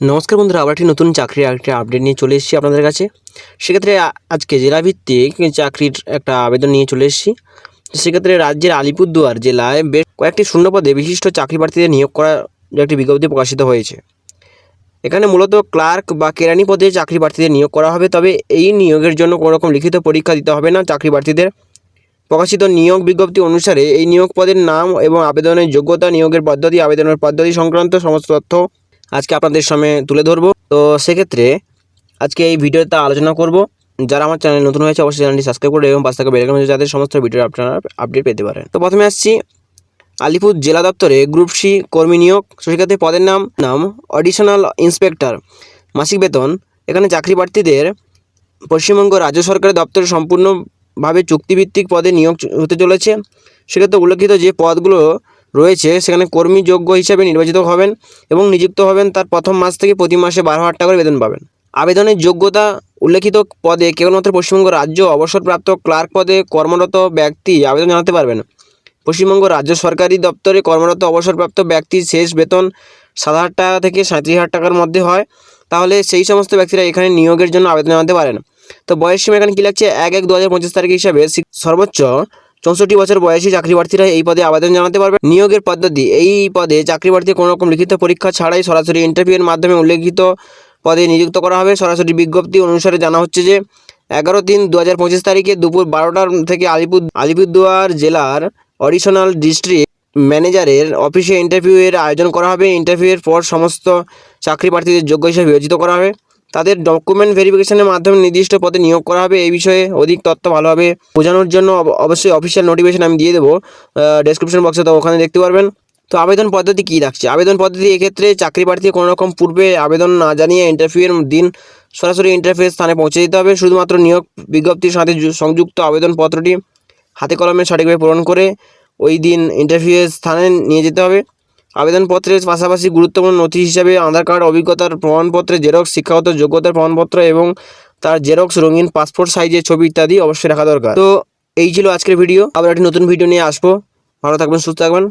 নমস্কার বন্ধুরা, আবার একটি নতুন চাকরির একটা আপডেট নিয়ে চলে এসেছি আপনাদের কাছে। সেক্ষেত্রে আজকে জেলাভিত্তিক চাকরির একটা আবেদন নিয়ে চলে এসেছি। সেক্ষেত্রে রাজ্যের আলিপুরদুয়ার জেলায় বেশ কয়েকটি শূন্যপদে বিশিষ্ট চাকরি প্রার্থীদের নিয়োগ করার একটি বিজ্ঞপ্তি প্রকাশিত হয়েছে। এখানে মূলত ক্লার্ক বা কেরানি পদে চাকরি প্রার্থীদের নিয়োগ করা হবে, তবে এই নিয়োগের জন্য কোনো রকম লিখিত পরীক্ষা দিতে হবে না চাকরি প্রার্থীদের প্রকাশিত নিয়োগ বিজ্ঞপ্তি অনুসারে এই নিয়োগ পদের নাম এবং আবেদনের যোগ্যতা, নিয়োগের পদ্ধতি, আবেদনের পদ্ধতি সংক্রান্ত সমস্ত তথ্য আজকে আপনাদের সামনে তুলে ধরবো। তো সেক্ষেত্রে আজকে এই ভিডিওতে আলোচনা করব। যারা আমার চ্যানেল নতুন হয়েছে, অবশ্যই চ্যানেলটি সাবস্ক্রাইব করে এবং পাশ থেকে বেল আইকন যাদের সমস্ত ভিডিও আপনারা আপডেট পেতে পারেন। তো প্রথমে আসছি আলিপুর জেলা দপ্তরে গ্রুপ সি কর্মী নিয়োগ। সেক্ষেত্রে পদের নাম নাম অডিশনাল ইন্সপেক্টর মাসিক বেতন। এখানে চাকরি প্রার্থীদের পশ্চিমবঙ্গ রাজ্য সরকারের দপ্তরে সম্পূর্ণভাবে চুক্তিভিত্তিক পদে নিয়োগ হতে চলেছে। সেক্ষেত্রে উল্লেখিত যে পদগুলো রয়েছে, সেখানে কর্মী যোগ্য হিসাবে নির্বাচিত হবেন এবং নিযুক্ত হবেন তার প্রথম মাস থেকে প্রতি মাসে বারো হাজার টাকা করে বেতন পাবেন। আবেদনের যোগ্যতা উল্লেখিত পদে কেবলমাত্র পশ্চিমবঙ্গ রাজ্য অবসরপ্রাপ্ত ক্লার্ক পদে কর্মরত ব্যক্তি আবেদন জানাতে পারবেন। পশ্চিমবঙ্গ রাজ্য সরকারি দপ্তরে কর্মরত অবসরপ্রাপ্ত ব্যক্তির শেষ বেতন সাত হাজার টাকা থেকে সাঁত্রিশ হাজার টাকার মধ্যে হয়। তাহলে সেই সমস্ত ব্যক্তিরা এখানে নিয়োগের জন্য আবেদন জানাতে পারেন। তো বয়স সীমা এখানে কী লাগছে? এক এক দু হাজার পঁচিশ তারিখ হিসাবে সর্বোচ্চ চৌষট্টি বছর বয়সী চাকরি প্রার্থীরা এই পদে আবেদন জানাতে পারবে। নিয়োগের পদ্ধতি, এই পদে চাকরি প্রার্থী কোনো রকম লিখিত পরীক্ষা ছাড়াই সরাসরি ইন্টারভিউয়ের মাধ্যমে উল্লেখিত পদে নিযুক্ত করা হবে। সরাসরি বিজ্ঞপ্তি অনুসারে জানা হচ্ছে যে, এগারো তিন দু হাজার পঁচিশ তারিখে দুপুর বারোটার থেকে আলিপুর, আলিপুরদুয়ার জেলার অডিশনাল ডিস্ট্রিক্ট ম্যানেজারের অফিসে ইন্টারভিউয়ের আয়োজন করা হবে। ইন্টারভিউয়ের পর সমস্ত চাকরি প্রার্থীদের যোগ্য হিসেবে বিবেচিত করা হবে। তাদের ডকুমেন্ট ভেরিফিকেশনের মাধ্যমে নির্দিষ্ট পদে নিয়োগ করা হবে। এই বিষয়ে অধিক তথ্য ভালোভাবে বোঝানোর জন্য অব- অবশ্যই অফিসিয়াল নোটিফিকেশন আমি দিয়ে দেবো। ডেসক্রিপশন বক্সে তো ওখানে দেখতে পারবেন। তো আবেদন পদ্ধতি কী রাখছে আবেদন পদ্ধতি এক্ষেত্রে চাকরি প্রার্থী কোনো রকম পূর্বে আবেদন না জানিয়ে ইন্টারভিউয়ের দিন সরাসরি ইন্টারভিউ স্থানে পৌঁছে দিতে হবে। শুধুমাত্র নিয়োগ বিজ্ঞপ্তির সাথে সংযুক্ত আবেদনপত্রটি হাতে কলমে সঠিকভাবে পূরণ করে ওই দিন ইন্টারভিউয়ের স্থানে নিয়ে যেতে হবে। আবেদনপত্রের পাশাপাশি গুরুত্বপূর্ণ নথি হিসাবে আধার কার্ড, অভিজ্ঞতার প্রমাণপত্রে, জেরক্স শিক্ষাগত যোগ্যতার প্রমাণপত্র এবং তার জেরক্স, রঙিন পাসপোর্ট, সাইজের ছবি ইত্যাদি অবশ্যই রাখা দরকার। তো এই ছিল আজকের ভিডিও। আবার একটি নতুন ভিডিও নিয়ে আসব। ভালো থাকবেন, সুস্থ থাকবেন।